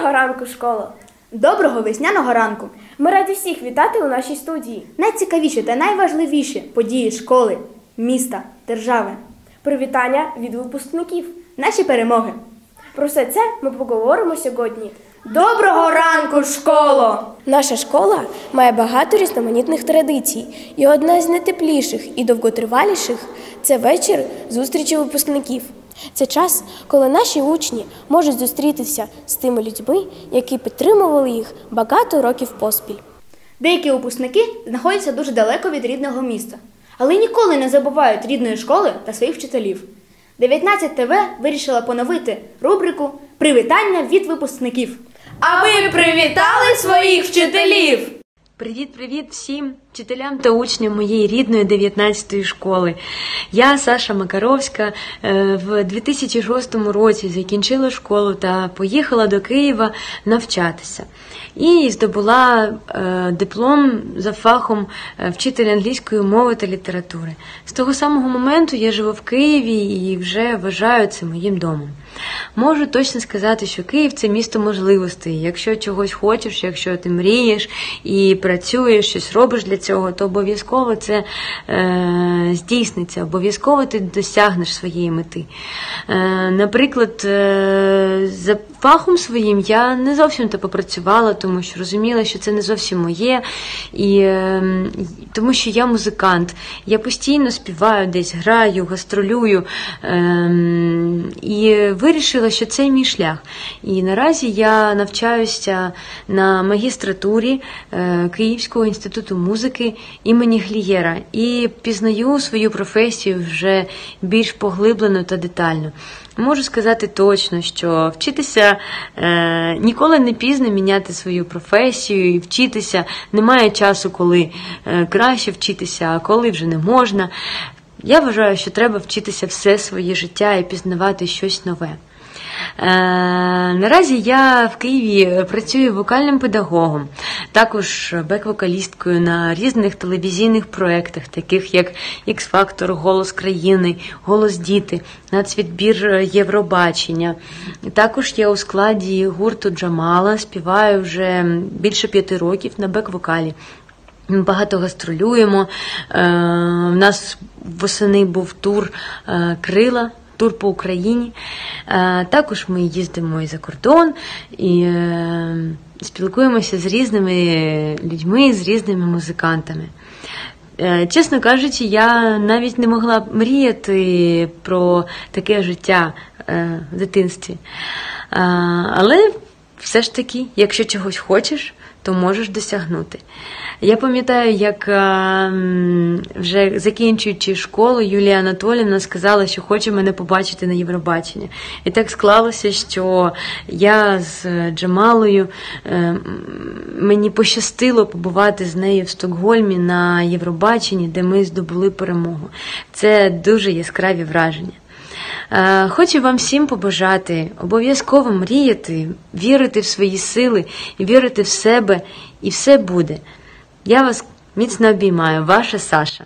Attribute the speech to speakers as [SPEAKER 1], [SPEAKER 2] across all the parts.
[SPEAKER 1] Доброго ранку, школа!
[SPEAKER 2] Доброго весняного ранку!
[SPEAKER 1] Ми раді всіх вітати у нашій студії.
[SPEAKER 2] Найцікавіші та найважливіші події школи, міста, держави,
[SPEAKER 1] Привітання від випускників.
[SPEAKER 2] наші перемоги.
[SPEAKER 1] Про все це ми поговоримо сьогодні.
[SPEAKER 2] Доброго ранку, школо!
[SPEAKER 1] Наша школа має багато різноманітних традицій, і одна з найтепліших і довготриваліших це вечір зустрічі випускників. Це час, коли наші учні можуть зустрітися з тими людьми, які підтримували їх багато років поспіль.
[SPEAKER 2] Деякі випускники знаходяться дуже далеко від рідного міста, але ніколи не забувають рідної школи та своїх вчителів. 19 ТВ вирішила поновити рубрику Привітання від випускників.
[SPEAKER 3] А ви привітали своїх вчителів?
[SPEAKER 4] Привіт-привіт всім вчителям та учням моєї рідної 19-ї школи. Я Саша Макаровська е, в 2006 році закінчила школу та поїхала до Києва навчатися. І здобула е, диплом за фахом е, вчителя англійської мови та літератури. З того самого моменту я живу в Києві і вже вважаю це моїм домом. Можу точно сказати, що Київ це місто можливостей. Якщо чогось хочеш, якщо ти мрієш і працюєш, щось робиш для цього, то обов'язково це е, здійсниться, обов'язково ти досягнеш своєї мети. Е, наприклад, е, за фахом своїм я не зовсім то попрацювала, тому що розуміла, що це не зовсім моє, і е, тому що я музикант. Я постійно співаю десь, граю, гастролюю. Е, і вирішила, що це мій шлях. І наразі я навчаюся на магістратурі е, Київського інституту музики імені Глієра і пізнаю свою професію вже більш поглиблено та детально. Можу сказати точно, що вчитися е, ніколи не пізно міняти свою професію і вчитися. Немає часу, коли е, краще вчитися, а коли вже не можна. Я вважаю, що треба вчитися все своє життя і пізнавати щось нове. Е, наразі я в Києві працюю вокальним педагогом, також бек-вокалісткою на різних телевізійних проєктах, таких як X-Factor, Голос країни, Голос діти, нацвідбір Євробачення. Також я у складі гурту Джамала, співаю вже більше п'яти років на бек-вокалі. Ми багато гастролюємо. Е, У нас восени був тур е, Крила, тур по Україні. Е, Також ми їздимо і за кордон і е, спілкуємося з різними людьми, з різними музикантами. Е, Чесно кажучи, я навіть не могла мріяти про таке життя в дитинстві. Але все ж таки, якщо чогось хочеш, то можеш досягнути. Я пам'ятаю, як е, вже закінчуючи школу, Юлія Анатолівна сказала, що хоче мене побачити на Євробаченні. І так склалося, що я з Джамалою е, мені пощастило побувати з нею в Стокгольмі на Євробаченні, де ми здобули перемогу. Це дуже яскраві враження. Е, Хочу вам всім побажати обов'язково мріяти, вірити в свої сили, вірити в себе, і все буде. Я вас міцно обіймаю, ваша Саша.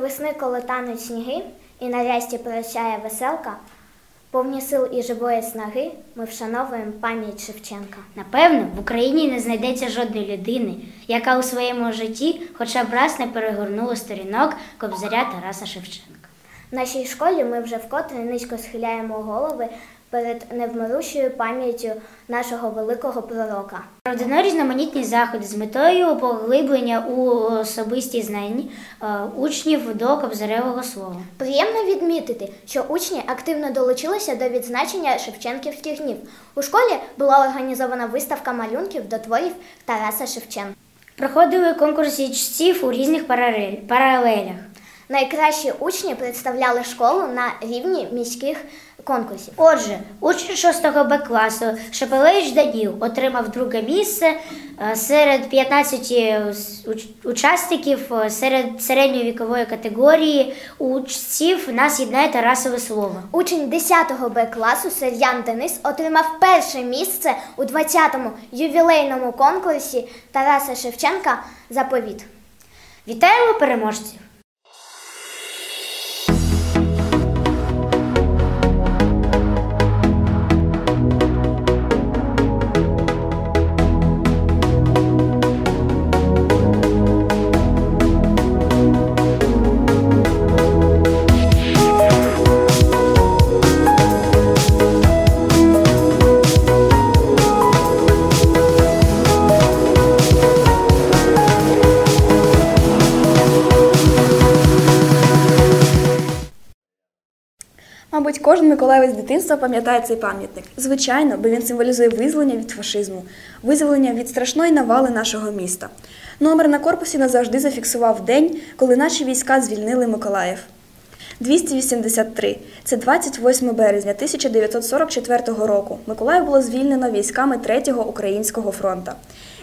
[SPEAKER 5] Весни, коли тануть сніги, і на рясті прощає веселка, повні сил і живої снаги, ми вшановуємо пам'ять Шевченка.
[SPEAKER 6] Напевно, в Україні не знайдеться жодної людини, яка у своєму житті хоча б раз не перегорнула сторінок кобзаря Тараса Шевченка.
[SPEAKER 5] В нашій школі ми вже вкотре низько схиляємо голови перед невмирущою пам'яттю нашого великого пророка.
[SPEAKER 6] Проведено різноманітні заходи з метою поглиблення у особисті знання е, учнів до кобзаревого слова.
[SPEAKER 5] Приємно відмітити, що учні активно долучилися до відзначення Шевченківських днів. У школі була організована виставка малюнків до творів Тараса Шевченка.
[SPEAKER 6] Проходили конкурси чтців у різних паралелях.
[SPEAKER 5] Найкращі учні представляли школу на рівні міських конкурсі.
[SPEAKER 6] Отже, учень 6 Б класу Шепелевич Даніл отримав друге місце е, серед 15 учасників е, серед середньої вікової категорії учнів нас єднає Тарасове слово.
[SPEAKER 5] Учень 10 Б класу Сергіян Денис отримав перше місце у 20-му ювілейному конкурсі Тараса Шевченка Заповіт.
[SPEAKER 6] Вітаємо переможців!
[SPEAKER 7] Кожен з дитинства пам'ятає цей пам'ятник. Звичайно, бо він символізує визволення від фашизму, визволення від страшної навали нашого міста. Номер на корпусі назавжди зафіксував день, коли наші війська звільнили Миколаїв. 283. Це 28 березня 1944 року. Миколаїв було звільнено військами 3-го Українського фронту.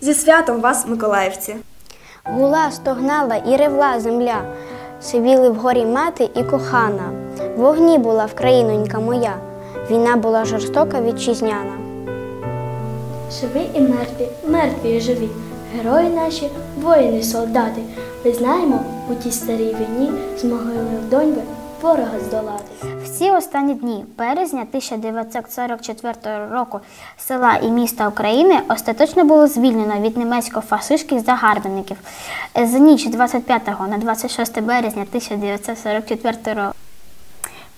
[SPEAKER 7] Зі святом вас, миколаївці!
[SPEAKER 8] Гула стогнала і ревла земля, сивіли вгорі мати і кохана. Вогні була вкраїнонька моя, війна була жорстока вітчизняна.
[SPEAKER 9] Живі і мертві, мертві і живі, герої наші, воїни, солдати. Ми знаємо, у тій старій війні змогли в доньби ворога здолати.
[SPEAKER 8] Всі останні дні березня 1944 року села і міста України остаточно було звільнено від німецько-фашистських загарбників. За ніч 25 на 26 березня 1944 року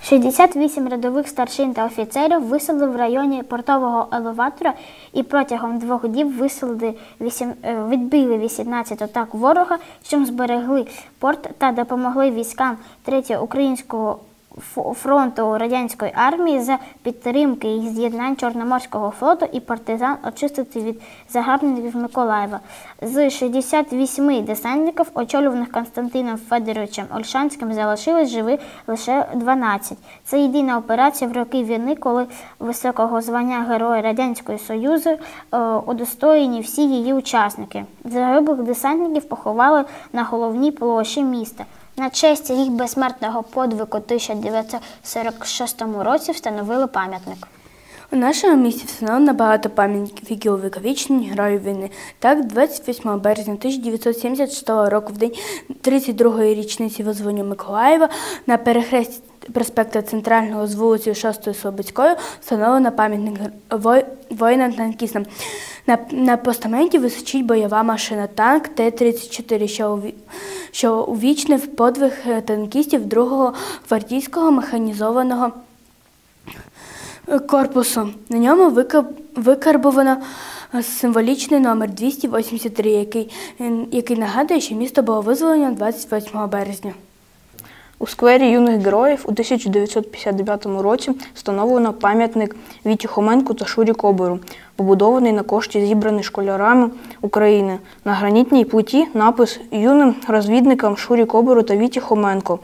[SPEAKER 8] 68 рядових старшин та офіцерів висели в районі портового елеватора і протягом двох діб висели вісім- е, відбили 18 атак ворога, чим зберегли порт та допомогли військам 3-го українського фронту радянської армії за підтримки і з'єднань Чорноморського флоту і партизан очистити від загарбників Миколаєва. З 68 десантників, очолюваних Константином Федоровичем Ольшанським, залишились живі лише 12. Це єдина операція в роки війни, коли високого звання Героя Радянського Союзу е, удостоєні всі її учасники. Загиблих десантників поховали на головній площі міста. На честь їх безсмертного подвигу 1946 році встановили пам'ятник.
[SPEAKER 10] У нашому місті встановлено багато пам'ятників, які героїв війни. Так, 28 березня 1976 року, в день 32-ї річниці визволення Миколаєва, на перехресті проспекту Центрального з вулицею 6 Слободською встановлено пам'ятник гер- воїнам-танкістам. На, на постаменті височить бойова машина танк Т-34, що, уві- що увічнив подвиг е, танкістів 2-го гвардійського механізованого корпусу. На ньому вика- викарбовано е, символічний номер 283, який, е, який нагадує, що місто було визволено 28 березня.
[SPEAKER 11] У сквері юних героїв у 1959 році встановлено пам'ятник Віті Хоменку та Шурі Кобору, побудований на кошті зібраний школярами України. На гранітній плиті напис юним розвідникам Шурі Кобору та Віті Хоменко,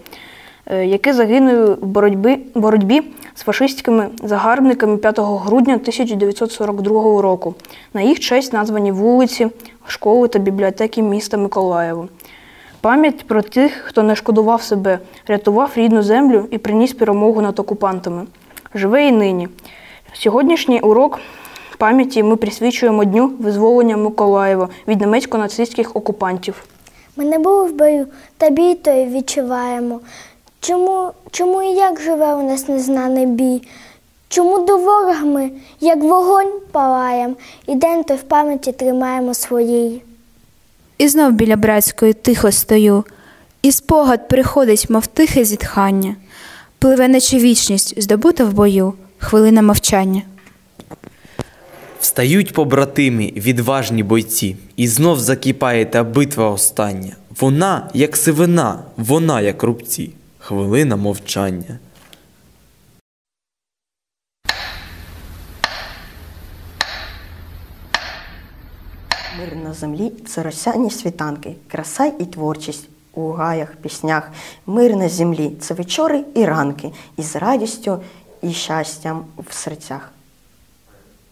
[SPEAKER 11] е, які загинули в боротьбі, боротьбі з фашистськими загарбниками 5 грудня 1942 року. На їх честь названі вулиці, школи та бібліотеки міста Миколаєва. Пам'ять про тих, хто не шкодував себе, рятував рідну землю і приніс перемогу над окупантами. Живе і нині. Сьогоднішній урок пам'яті ми присвячуємо Дню визволення Миколаєва від німецько-нацистських окупантів.
[SPEAKER 12] Ми не були в бою, та бій той відчуваємо. Чому, чому і як живе у нас незнаний бій? Чому до ворога ми, як вогонь, палаєм, і день той в пам'яті тримаємо своїй?
[SPEAKER 13] І знов біля братської тихо стою, і спогад приходить, мов тихе зітхання, пливе наче вічність, здобута в бою, хвилина мовчання.
[SPEAKER 14] Встають побратими, відважні бойці, і знов закипає та битва остання. Вона, як сивина, вона, як рубці. Хвилина мовчання.
[SPEAKER 15] Мир на землі це росяні світанки, краса і творчість у гаях, піснях. Мир на землі це вечори і ранки, із радістю
[SPEAKER 7] і щастям в серцях.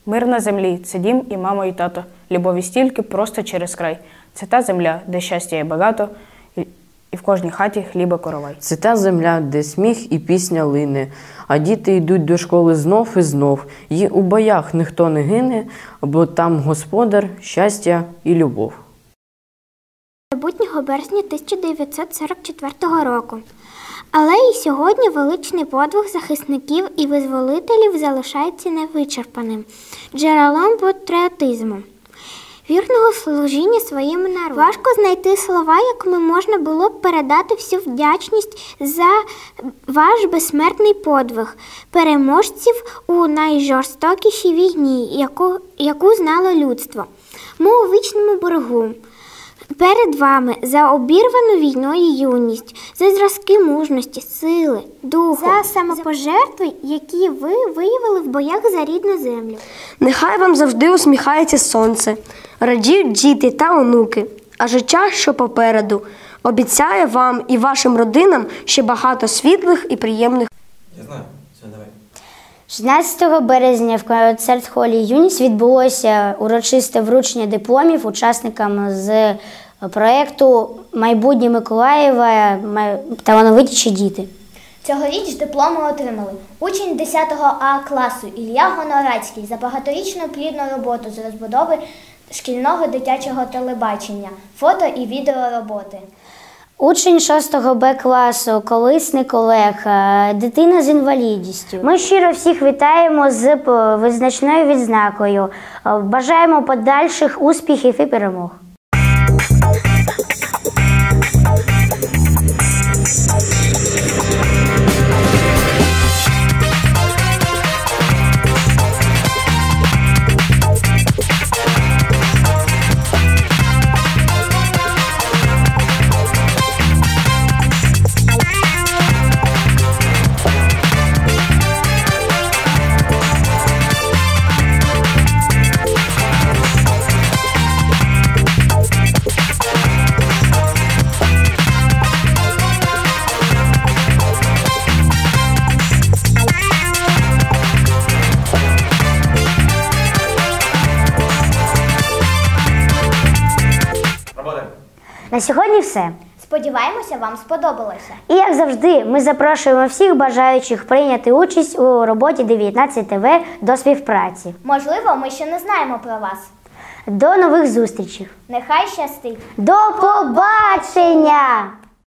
[SPEAKER 1] Мир на землі це дім і мама, і тато. Любові стільки просто через край. Це та земля, де щастя є багато, і- в кожній хаті хліба коровай.
[SPEAKER 16] Це та земля, де сміх і пісня лине, а діти йдуть до школи знов і знов. І у боях ніхто не гине, бо там господар, щастя і любов.
[SPEAKER 17] майбутнього березня 1944 року. Але і сьогодні величний подвиг захисників і визволителів залишається невичерпаним джерелом патріотизму, вірного служіння своєму народу. Важко знайти слова, якими можна було б передати всю вдячність за ваш безсмертний подвиг переможців у найжорстокішій війні, яку, яку знало людство. Ми у вічному боргу. Перед вами за обірвану війною юність, за зразки мужності, сили, духу, за самопожертви, які ви виявили в боях за рідну землю.
[SPEAKER 18] Нехай вам завжди усміхається сонце, радіють діти та онуки, а життя, що попереду, обіцяє вам і вашим родинам ще багато світлих і приємних.
[SPEAKER 19] Я знаю, все, давай.
[SPEAKER 6] 16 березня в концерт-холі Юніс відбулося урочисте вручення дипломів учасникам з проєкту Майбутнє Миколаєва талановитіші діти.
[SPEAKER 5] Цьогоріч дипломи отримали учень 10 А класу Ілля Гонорацький за багаторічну плідну роботу з розбудови шкільного дитячого телебачення, фото і відеороботи.
[SPEAKER 6] Учень 6 Б класу, колисник Олег, е, дитина з інвалідністю. Ми щиро всіх вітаємо з е, визначною відзнакою. Е, Бажаємо подальших успіхів і перемог. На сьогодні все.
[SPEAKER 5] Сподіваємося, вам сподобалося.
[SPEAKER 6] І як завжди, ми запрошуємо всіх бажаючих прийняти участь у роботі 19 ТВ до співпраці.
[SPEAKER 5] Можливо, ми ще не знаємо про вас.
[SPEAKER 6] До нових зустрічей.
[SPEAKER 5] Нехай щастить!
[SPEAKER 6] До побачення!